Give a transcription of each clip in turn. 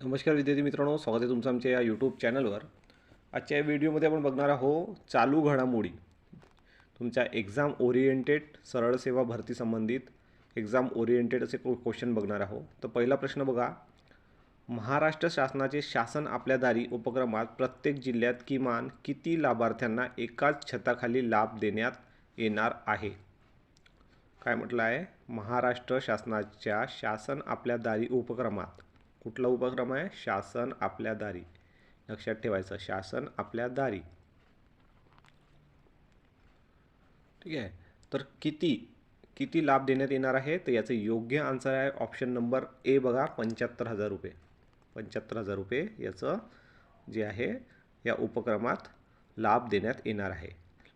नमस्कार विद्यार्थी मित्रांनो स्वागत आहे तुमचं आमच्या या यूट्यूब चॅनलवर आजच्या या व्हिडिओमध्ये आपण बघणार आहोत चालू घडामोडी. तुमच्या एक्झाम ओरिएंटेड सरळ सेवा भरती संबंधित एक्झाम ओरिएंटेड असे क्वेश्चन बघणार आहोत. तर पहिला प्रश्न बघा. महाराष्ट्र शासनाचे शासन आपल्या दारी उपक्रमात प्रत्येक जिल्ह्यात किमान किती लाभार्थ्यांना एकाच छताखाली लाभ देण्यात येणार आहे? काय म्हटलं आहे? महाराष्ट्र शासनाच्या शासन आपल्या दारी उपक्रमात कुठला उपक्रम आहे? शासन आपल्या दारी. लक्षात ठेवायचं शासन आपल्या दारी. ठीक आहे. तर किती किती लाभ देण्यात येणार आहे तर याचं योग्य आन्सर आहे ऑप्शन नंबर ए बघा पंच्याहत्तर हजार रुपये. पंच्याहत्तर हजार रुपये याचं जे आहे या उपक्रमात लाभ देण्यात येणार आहे.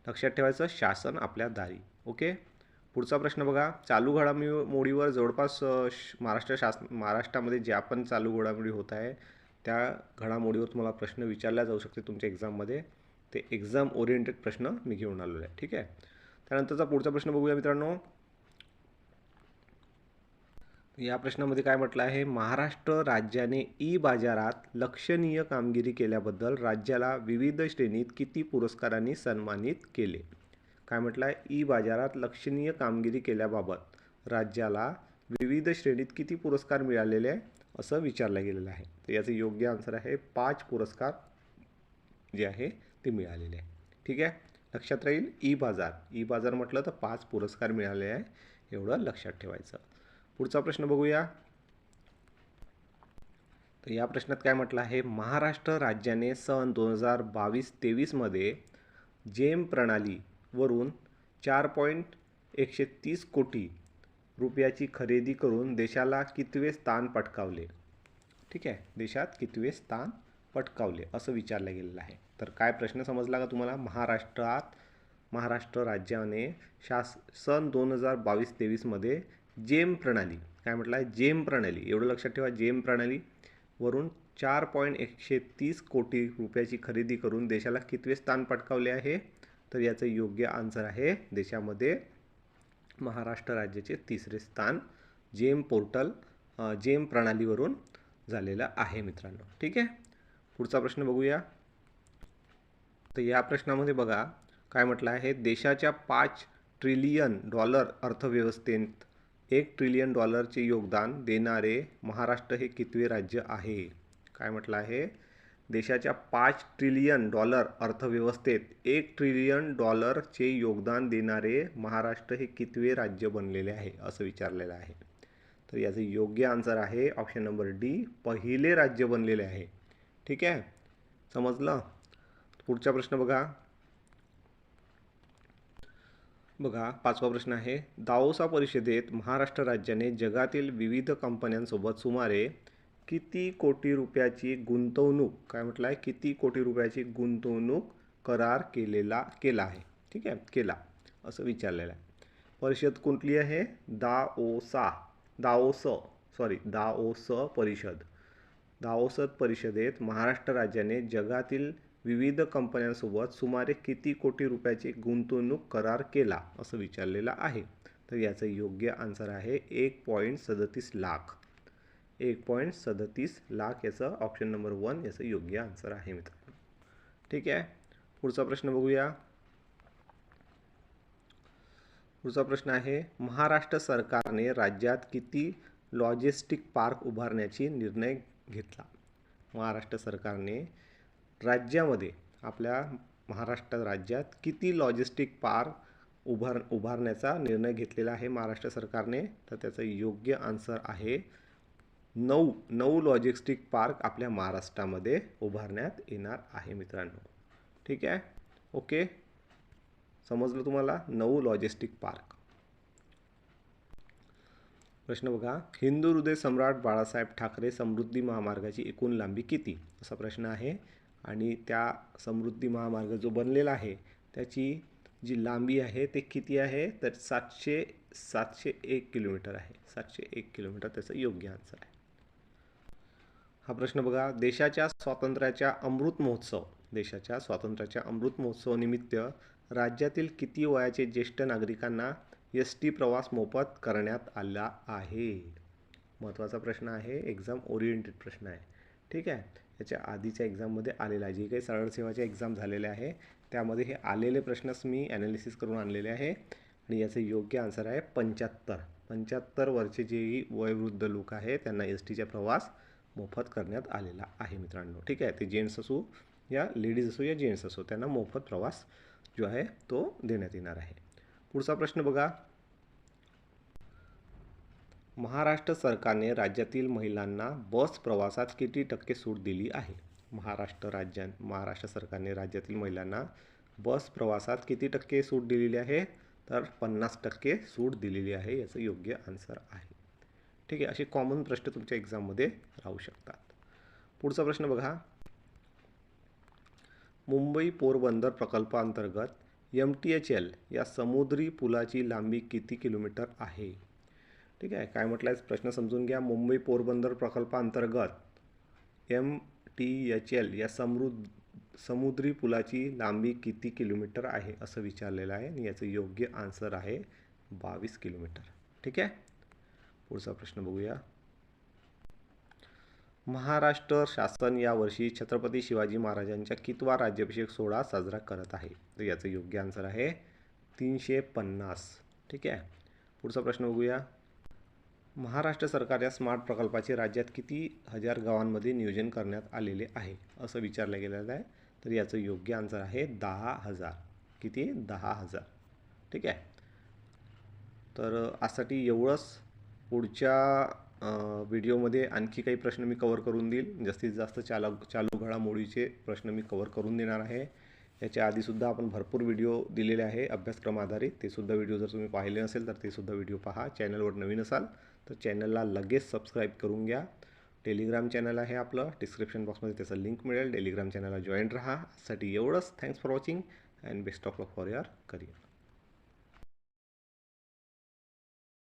लक्षात ठेवायचं शासन आपल्या दारी. ओके? पुढचा प्रश्न बघा. चालू घडामोडीवर जवळपास महाराष्ट्र शासन महाराष्ट्रामध्ये ज्या पण चालू घडामोडी होत आहे त्या घडामोडीवर तुम्हाला प्रश्न विचारला जाऊ शकते तुमच्या एक्झाममध्ये ते एक्झाम ओरिएंटेड प्रश्न मी घेऊन आलेलो आहे. ठीक आहे? त्यानंतरचा पुढचा प्रश्न बघूया मित्रांनो. या प्रश्नामध्ये काय म्हटलं आहे? महाराष्ट्र राज्याने ई बाजारात लक्षणीय कामगिरी केल्याबद्दल राज्याला विविध श्रेणीत किती पुरस्कारांनी सन्मानित केले? काय म्हटलं आहे? ई बाजारात लक्षणीय कामगिरी केल्याबाबत राज्याला विविध श्रेणीत किती पुरस्कार मिळालेले आहे असं विचारलं गेलेलं आहे. तर याचं योग्य आन्सर आहे पाच पुरस्कार जे आहे ते मिळालेले आहे ठीक आहे? लक्षात राहील ई बाजार ई बाजार म्हटलं तर पाच पुरस्कार मिळाले आहे एवढं लक्षात ठेवायचं. पुढचा प्रश्न बघूया. तर या प्रश्नात काय म्हटलं आहे? महाराष्ट्र राज्याने सन दोन हजार बावीस तेवीसमध्ये जेम प्रणाली वरून चार पॉईंट एकशे तीस कोटी रुपयाची खरेदी करून देशाला कितवे स्थान पटकावले? ठीक आहे देशात कितवे स्थान पटकावले असं विचारलं गेलेलं आहे. तर काय प्रश्न समजला का तुम्हाला? महाराष्ट्रात महाराष्ट्र राज्याने शास सन दोन हजार बावीस तेवीसमध्ये जेम प्रणाली काय म्हटलं आहे जेम प्रणाली एवढं लक्षात ठेवा जेम प्रणाली. वरून चार पॉईंट एकशे तीस कोटी रुपयाची खरेदी करून देशाला कितवे स्थान पटकावले आहे? तर याचं योग्य आन्सर आहे देशामध्ये महाराष्ट्र राज्याचे तिसरे स्थान जेम पोर्टल जेम प्रणालीवरून झालेलं आहे मित्रांनो. ठीक आहे? पुढचा प्रश्न बघूया. तर या प्रश्नामध्ये बघा काय म्हटलं आहे? देशाच्या पाच ट्रिलियन डॉलर अर्थव्यवस्थेत एक ट्रिलियन डॉलरचे योगदान देणारे महाराष्ट्र हे कितवे राज्य आहे? काय म्हटलं आहे? देशाच्या पाच ट्रिलियन डॉलर अर्थव्यवस्थेत एक ट्रिलियन डॉलरचे योगदान देणारे महाराष्ट्र हे कितवे राज्य बनलेले आहे असं विचारलेलं आहे. तर याचं योग्य आन्सर आहे ऑप्शन नंबर डी पहिले राज्य बनलेले आहे. ठीक आहे? समजलं? पुढचा प्रश्न बघा. बघा पाचवा प्रश्न आहे. दाओसा परिषदेत महाराष्ट्र राज्याने जगातील विविध कंपन्यांसोबत सुमारे किती कोटी रुपयाची गुंतवणूक काय म्हटलं आहे किती कोटी रुपयाची गुंतवणूक करार केलेला केला आहे. ठीक आहे? केला. असं विचारलेलं आहे. परिषद कुठली आहे? दाओसा. दाओस सॉरी दाओस परिषद. दाओसत परिषदेत महाराष्ट्र राज्याने जगातील विविध कंपन्यांसोबत सुमारे किती कोटी रुपयाची गुंतवणूक करार केला? असं विचारलेलं आहे. तर याचं योग्य आन्सर आहे एक पॉईंट सदतीस लाख. एक पॉईंट सदतीस लाख याचं ऑप्शन नंबर वन याचं योग्य आन्सर आहे मित्रांनो. ठीक आहे? पुढचा प्रश्न बघूया. पुढचा प्रश्न आहे महाराष्ट्र सरकारने राज्यात किती लॉजिस्टिक पार्क उभारण्याची निर्णय घेतला? महाराष्ट्र सरकारने राज्यामध्ये आपल्या महाराष्ट्र राज्यात किती लॉजिस्टिक पार्क उभार उभारण्याचा निर्णय घेतलेला आहे महाराष्ट्र सरकारने? तर त्याचं योग्य आन्सर आहे नऊ नऊ लॉजिस्टिक पार्क आपल्या महाराष्ट्रामध्ये उभारण्यात येणार आहे मित्रांनो. ठीक आहे? ओके समजलं तुम्हाला? नऊ लॉजिस्टिक पार्क प्रश्न बघा हिंदू हृदय सम्राट बाळासाहेब ठाकरे समृद्धी महामार्गाची एकूण लांबी किती? असा प्रश्न आहे. आणि त्या समृद्धी महामार्ग जो बनलेला आहे त्याची जी लांबी आहे ते किती आहे? तर सातशे सातशे एक किलोमीटर आहे. सातशे एक किलोमीटर त्याचं योग्य आन्सर आहे. हा प्रश्न बघा. देशाच्या स्वातंत्र्याच्या अमृत महोत्सव देशाच्या स्वातंत्र्याच्या अमृत महोत्सवानिमित्त राज्यातील किती वयाचे ज्येष्ठ नागरिकांना एस टी प्रवास मोफत करण्यात आला आहे? महत्त्वाचा प्रश्न आहे. एक्झाम ओरिएंटेड प्रश्न आहे. ठीक आहे? याच्या आधीच्या एक्झाममध्ये आलेला आहे. जे काही सरळ सेवाच्या एक्झाम झालेले आहे त्यामध्ये हे आलेले प्रश्नच मी ॲनालिसिस करून आणलेले आहे. आणि याचं योग्य आन्सर आहे पंच्याहत्तर. पंच्याहत्तर वर्षे जेही वयोवृद्ध लोक आहे त्यांना एस टीचा प्रवास मोफत करण्यात आलेला आहे मित्रांनो. ठीक आहे? ते जेंट्स असो या लेडीज असो या जेंट्स असो त्यांना मोफत प्रवास जो आहे तो देण्यात येणार आहे. पुढचा प्रश्न बघा. महाराष्ट्र सरकारने राज्यातील महिलांना बस प्रवासात किती टक्के सूट दिली आहे? महाराष्ट्र राज्या महाराष्ट्र सरकारने राज्यातील महिलांना बस प्रवासात किती टक्के सूट दिलेली आहे? तर पन्नास टक्के सूट दिलेली आहे याचं योग्य आन्सर आहे. ठीक आहे असे कॉमन प्रश्न तुमच्या एक्झाममध्ये राहू शकतात. पुढचा प्रश्न बघा. मुंबई पोरबंदर प्रकल्पांतर्गत एम टी एच एल या समुद्री पुलाची लांबी किती किलोमीटर आहे? ठीक आहे काय म्हटलं आहे प्रश्न समजून घ्या. मुंबई पोरबंदर प्रकल्पांतर्गत एम टी एच एल या समृद्ध समुद्री पुलाची लांबी किती किलोमीटर आहे? असं विचारलेलं आहे आणि याचं योग्य आन्सर आहे बावीस किलोमीटर. ठीक आहे? पुढचा प्रश्न बघूया. महाराष्ट्र शासन यावर्षी छत्रपती शिवाजी महाराजांच्या कितवा राज्याभिषेक सोहळा साजरा करत आहे? तर याचं योग्य आन्सर आहे तीनशे पन्नास. ठीक आहे? पुढचा प्रश्न बघूया. महाराष्ट्र सरकार या स्मार्ट प्रकल्पाचे राज्यात किती हजार गावांमध्ये नियोजन करण्यात आलेले आहे? असं विचारलं गेलेलं आहे. तर याचं योग्य आन्सर आहे दहा हजार. किती? दहा हजार. ठीक आहे? तर आजसाठी एवढंच. पुढच्या व्हिडिओमध्ये आणखी काही प्रश्न मी कवर करून देईल. जास्तीत जास्त चालक चालू घडामोडीचे प्रश्न मी कवर करून देणार आहे. याच्या आधीसुद्धा आपण भरपूर व्हिडिओ दिलेले आहे अभ्यासक्रम आधारित. ते सुद्धा व्हिडिओ जर तुम्ही पाहिले नसेल तर ते सुद्धा व्हिडिओ पहा. चॅनलवर नवीन असाल तर चॅनलला लगेच सबस्क्राईब करून घ्या. टेलिग्राम चॅनल आहे आपलं. डिस्क्रिप्शन बॉक्समध्ये त्याचं लिंक मिळेल. टेलिग्राम चॅनलला जॉईन राहा. साठी एवढंच. Thanks for watching and best of luck for your career